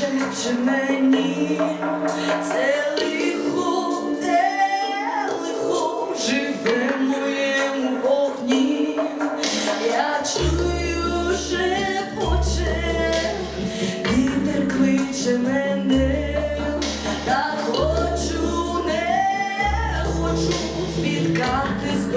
пишуть мені, це лихо, те лихо живе в моєму вогні, я чую шепоче, поче, вітер кличе мене, та хочу, не хочу спіткати з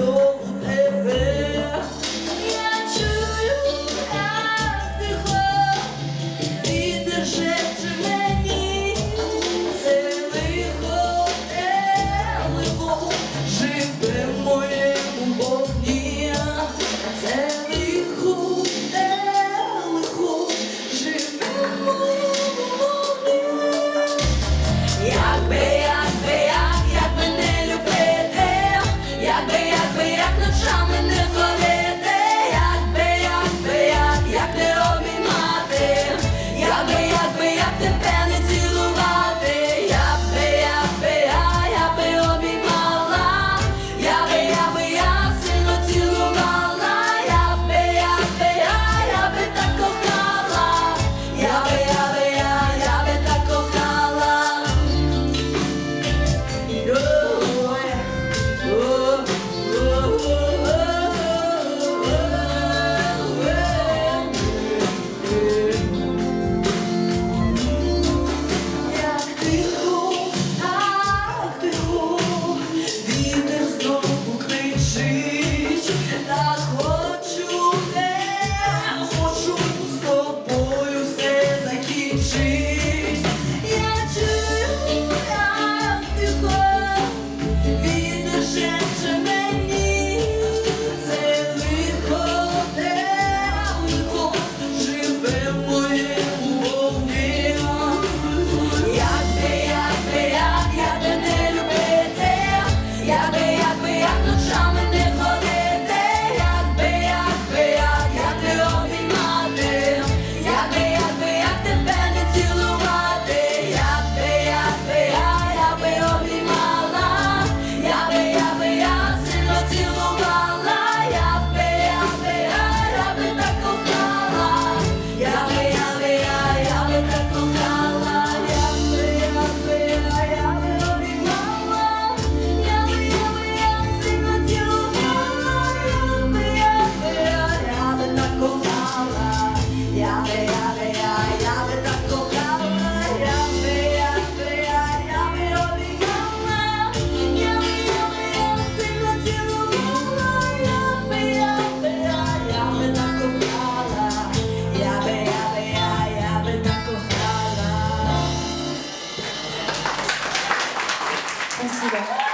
真是的